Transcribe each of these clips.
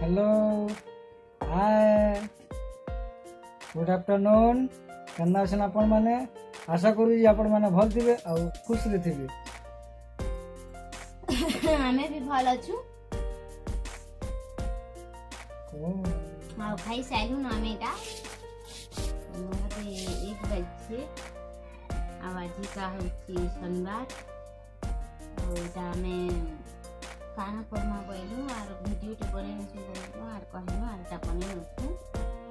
Hello hi good আফটরনুন কেনা আছেন আপন মানে আশা করুছি আপন মানে ভাল থিবে আর খুশিরে থিবে আমি বি ভাল আছু ଆଉ ଖାଇ ସାରିଲୁନ ଆମେ ଏଇଟା ଘରେ ଏକ ବାଜିଛେ ଆଉ ଆଜିକା ହେଉଛି ଶନିବାର ଆଉ ଏଇଟା ଆମେ କାଣା କର୍ମା ବୋଇଲୁ ଆର୍ ଭିଡ଼ିଓଟେ ବନେଇଛୁ ବୋଇଲୁ ଆର୍ କହିଲୁ ଆର୍ଟା ବନେଇଛୁ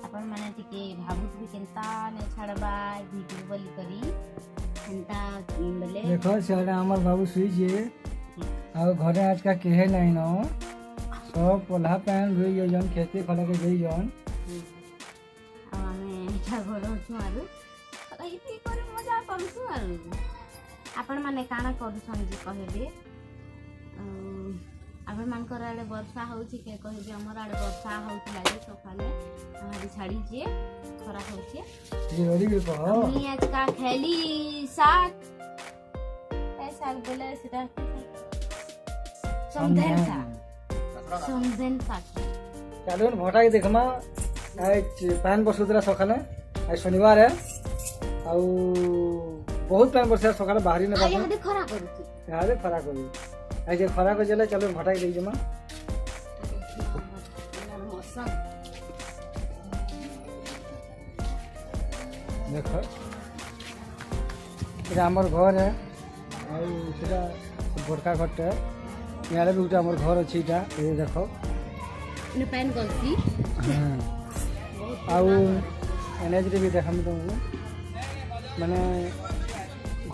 ଆପଣମାନେ ଟିକେ ଭାବୁଥିବେ କେନ୍ତା ନାଇଁ ଛାଡ଼ବା ଭିଡ଼ିଓ ବୋଲିକରି ଏନ୍ତା ବେଲେ ଦେଖ ସେଟା ଆମର ବାବୁ ଶୋଇଛେ ଆଉ ଘରେ ଆଜକା କେହେ ନାଇଁନ ସବ ପଲ୍ହା ପାଏନ୍ ଧୋଇ ଯାଉଛନ୍ ଖେତେ ଖଡ଼ାକେ ଦେଇଛନ୍ ଆଉ ଆମେ ଏଇଟା କରୁଛୁ ଆରୁ କହିବି କରି ମଜା କରୁଛୁ ଆରୁ ଆପଣମାନେ କାଣା କରୁଛନ୍ ଯେ କହିବେ ଆଉ ଆପଣମାନଙ୍କର ଆଡ଼େ ବର୍ଷା ହେଉଛି କେ କହିବି ଆମର ଆଡ଼େ ବର୍ଷା ହେଉଥିଲା ଯେ ସକାଳେ ଆହୁରି ଛାଡ଼ିଛି ଖରା ହେଉଛି ମୁଇଁ ଆଜକା ଖେଲି ଶାଗ ଏ ଶାଗ ବୋଲେ ସେଟା ସମଧେନ ଶାଗ ସମଧେନ ଶାଗ ଚାଲୁନ୍ ଭଟାକେ ଦେଖ୍ମା ପାନ୍ ବର୍ଷୁଥିଲା ସକାଳେ ଆଜି ଶନିବାର ଆଉ ବହୁତ ପାନ୍ ବର୍ଷା ସକାଳେ ବାହାରି ନେବା ଖରା କରୁଛି ଖରା କରୁଛି এই যে খরা গজলে চলো ঘটাই দিই জমা দেখো এটা আমার ঘর ଆଉ ସେଟା ଭଡ଼କା ଘରଟା ଇଆଡ଼େ ବି ଗୋଟେ ଆମର ଘର ଅଛି ଏଇଟା ଏ ଦେଖ ଆଉ ଏନ୍ଏଚ୍ରେ ବି ଦେଖାମି ତୁମକୁ ମାନେ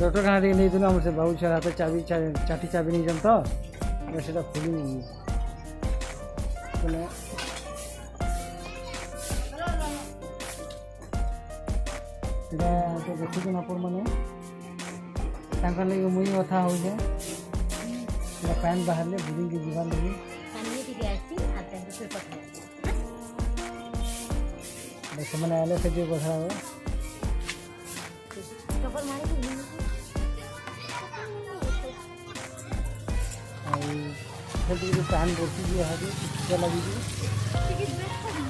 ডক্টরখানা থেকে নিয়েছিল আমার সে বাবু স্যার হাতে চাবি চারটি চাবি নিয়েছিলাম তো এবার সেটা খুলিনি মানে সেটা তো দেখুছ না পর ଲାଗି ମୁଇଁ କଥା ହଉଛେ ସେଟା ପାନ୍ ବାହାରିଲେ ବୁଲିକି ଯିବାର ସେମାନେ ଆଇଲେ ସେଠି କଥା ହେବେ और हेल्थ के पैन रोटी भी है चला दीजिए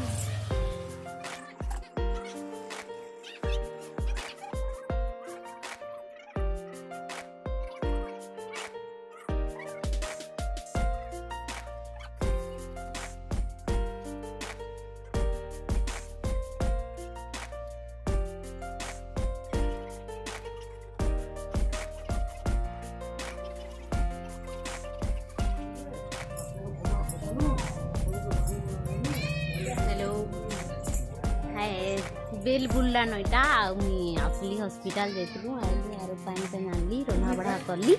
ବେଲବୁର୍ଲା ନଈଟା ଆଉ ମୁଇଁ ଆସିଲି ହସ୍ପିଟାଲ ଯାଇଥିଲୁ ଆଇଲି ଆରୁ ପାଣି ପାଣି ଆଣିଲି ରନ୍ଧାବଢ଼ା କଲି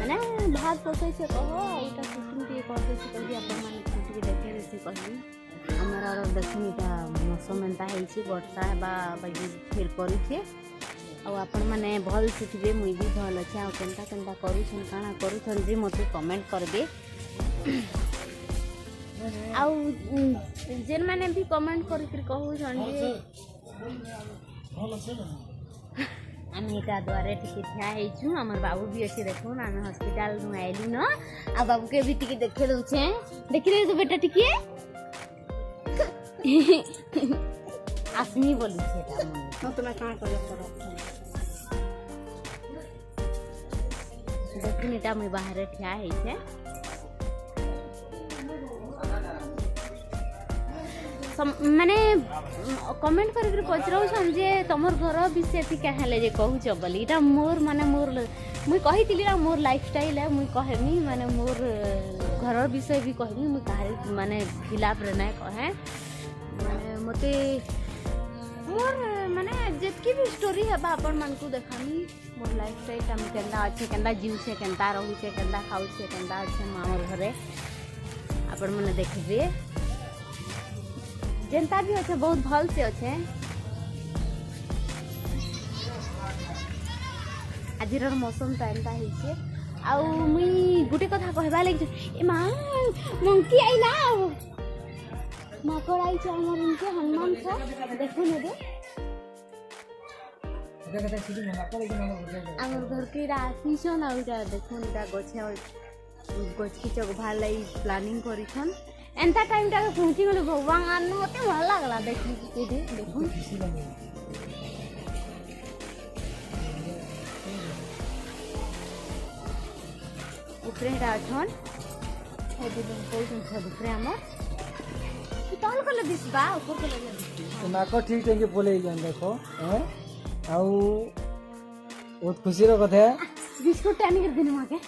ମାନେ ଭାତ ପକେଇଛେ କହ ଏଇଟା କୁକିଂ ଟିକେ କରିଦେଇଛି କହିଲି ଆପଣମାନଙ୍କୁ ଟିକେ ଦେଖେଇ ଦେସି କହିଲି ଆମର ଆର ଦେଖୁନ୍ ଏଇଟା ମୌସମ ଏନ୍ତା ହେଇଛି ବର୍ଷା ହେବା ବାକି ଫିର୍ କରୁଛେ ଆଉ ଆପଣମାନେ ଭଲ୍ ଶିଖିବେ ମୁଇଁ ବି ଭଲ୍ ଅଛେ ଆଉ କେନ୍ତା କେନ୍ତା କରୁଛନ୍ କାଣା କରୁଛନ୍ ଯେ ମୋତେ କମେଣ୍ଟ କରିବେ ଆଉ ଯେନ୍ମାନେ ବି କମେଣ୍ଟ କରିକିରି କହୁଛନ୍ତି ଆମେ ଏଇଟା ଦ୍ୱାରା ଟିକେ ଠିଆ ହେଇଛୁ ଆମର ବାବୁ ବି ଅଛି ଦେଖୁନ୍ ଆମେ ହସ୍ପିଟାଲରୁ ଆଇଲୁ ନ ଆଉ ବାବୁକେ ବି ଟିକେ ଦେଖେଇ ଦଉଛେ ଦେଖିଦେଉ ତ ବେଟା ଟିକେ আসমি বলুছে তোমরা কাঁ করে দেখুন এটা ମୁଇଁ ବାହାରେ ଠିଆ হয়েছে मैंने कमेंट कर पचराऊन तुम घर विषय सीका हेल्ले कह बोली इटा मोर मान मोर मुई कही मोर लाइफ स्टाइल है मुई कहमी मैंने मोर घर विषय भी कहमी मुझे मानने फिलाप्रे ना कहे मैंने मत मोर मैंने जितकी भी स्टोरी हाँ आपण मान देखानी मोर लाइफ स्टाइल के अच्छे के जीवसे के रोचे के खाऊे के मोर घर आपण मैंने देखिए ଯେନ୍ତା ବି ଅଛେ ବହୁତ ଭଲସେ ଅଛେ ଆଜିର ମୌସମ ତ ଏନ୍ତା ହେଇଛେ ଆଉ ମୁଇଁ ଗୋଟେ କଥା କହିବା ଲାଗି ଏ ମା ମଙ୍କି ଆଇଲା ଆଉ ମାଙ୍କଡ଼ ଆଇଛେ ଆମର ଏମିତି ହନୁମାନ ଛୁଆ ଦେଖୁ ନେବେ আমার ঘরকে আসিছন আর এটা দেখুন এটা গছে গছকে চোখ ভাল প্ল্যানিং করেছেন ଏନ୍ତା ଟାଇମ୍ଟାକେ ପହଞ୍ଚି ଗଲି ଭଗବାନ ଆନ ମୋତେ ଭଲ ଲାଗଲା ଦେଖି ଏଠି ଦେଖୁନ୍ ଉପରେ ହେଟା ଅଛନ୍ ଏବେ ବହୁତ ଜିନିଷ ଉପରେ ଆମର ତଳ କଲେ ଦିଶବା ଉପର କଲେ ନାକ ଠିକ୍ ଟାଇମ୍ରେ ପଲେଇଛନ୍ ଦେଖ ଆଉ ବହୁତ ଖୁସିର କଥା ବିସ୍କୁଟ୍ଟା ଆଣିକିରି ଦେଲି ମାକେ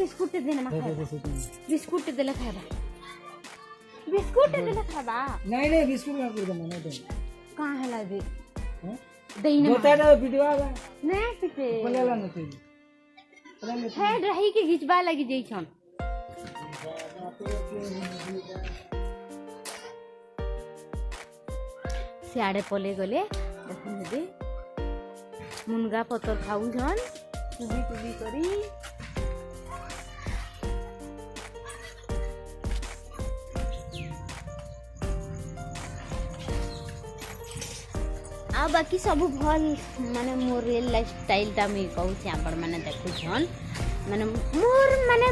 बिस्कुट दे दे ಇದ್ದೇನೆ ಮಕ್ಕಳು ಬಿಸ್ಕುಟ್ ಇದೆಲ್ಲ ಖಾಯಬ ಬಿಸ್ಕುಟ್ खाए बा नहीं नहीं बिस्कुट ना कर दे मना दे कहाँ है लादी हाँ? दही नहीं बोता ना पिटवा का नहीं पिटे बोले ला ना तुझे है रही के घिचबा लगी जाई छन सियाड़े पले गले देखो दीदी मुनगा पतर खाऊ तू भी तू भी करी ଆଉ ବାକି ସବୁ ଭଲ୍ ମାନେ ମୋ ରିଏଲ୍ ଲାଇଫ୍ ଷ୍ଟାଇଲ୍ଟା ମୁଇଁ କହୁଛି ଆପଣମାନେ ଦେଖୁଛନ୍ ମାନେ ମୋର ମାନେ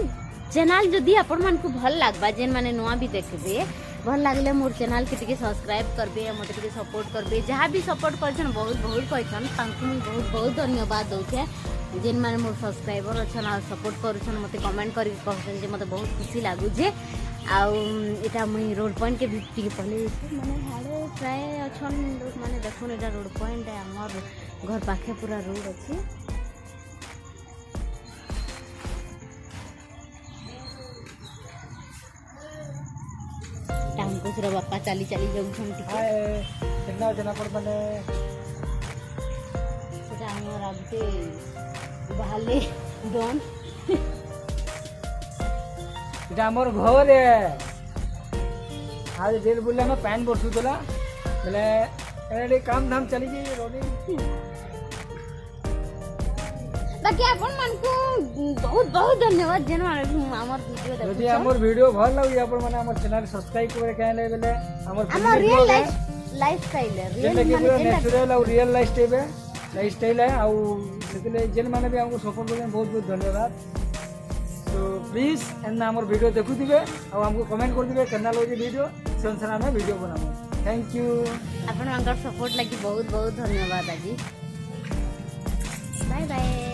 ଚ୍ୟାନେଲ୍ ଯଦି ଆପଣମାନଙ୍କୁ ଭଲ୍ ଲାଗ୍ବା ଯେନ୍ମାନେ ନୂଆ ବି ଦେଖିବେ ଭଲ ଲାଗିଲେ ମୋର ଚ୍ୟାନେଲ୍କେ ଟିକେ ସବସ୍କ୍ରାଇବ୍ କରିବେ ମୋତେ ଟିକେ ସପୋର୍ଟ କରିବେ ଯାହା ବି ସପୋର୍ଟ କରିଛନ୍ ବହୁତ ବହୁତ କହିଛନ୍ ତାଙ୍କୁ ମୁଁ ବହୁତ ବହୁତ ଧନ୍ୟବାଦ ଦେଉଛେ ଯେନ୍ମାନେ ମୋର ସବସ୍କ୍ରାଇବର୍ ଅଛନ୍ ଆଉ ସପୋର୍ଟ କରୁଛନ୍ ମୋତେ କମେଣ୍ଟ କରିକି କହୁଛନ୍ ଯେ ମୋତେ ବହୁତ ଖୁସି ଲାଗୁଛେ ଆଉ ଏଇଟା ମୁଇଁ ରୋଡ଼୍ ପଏଣ୍ଟକେ ବି ଟିକେ ପଲେଇଛି ମାନେ ହାଡ଼େ ପ୍ରାୟ ଅଛନ୍ ମାନେ ଦେଖୁନ୍ ଏଇଟା ରୋଡ଼୍ ପଏଣ୍ଟ ଆମର୍ ଘର ପାଖେ ପୁରା ରୋଡ଼୍ ଅଛି ଟାଙ୍କୁସର ବାପା ଚାଲି ଚାଲି ଯାଉଛନ୍ତି ଟିକେ ଜଣାପଡ଼ ମାନେ ସେଟା ଆମର ଆଗେ ବାହାରିଲେ ଡନ୍ এটা আমার ঘরে আজ ডেট বললে আমার প্যান বসু তোলা বলে এর কাম ধাম চালি যে রনি বাকি আপন মানকু বহুত বহুত ধন্যবাদ যেন আমার ভিডিও দেখো যদি আমার ভিডিও ভাল লাগি আপন মানে আমার চ্যানেল সাবস্ক্রাইব করে কেন লাগলে আমার আমার রিয়েল লাইফ লাইফস্টাইল রিয়েল মানে ন্যাচারাল আর রিয়েল লাইফস্টাইল লাইফস্টাইল আর সেগুলো যেন মানে भी हमको सपोर्ट करने बहुत बहुत धन्यवाद प्लीज एना आम भिडियो देखु थे आमको कमेंट कर दिवे केना लगे भिडियो से अनुसार आम भिडियो बनाऊ थैंक यू आपण सपोर्ट लगी बहुत बहुत धन्यवाद आज बाय बाय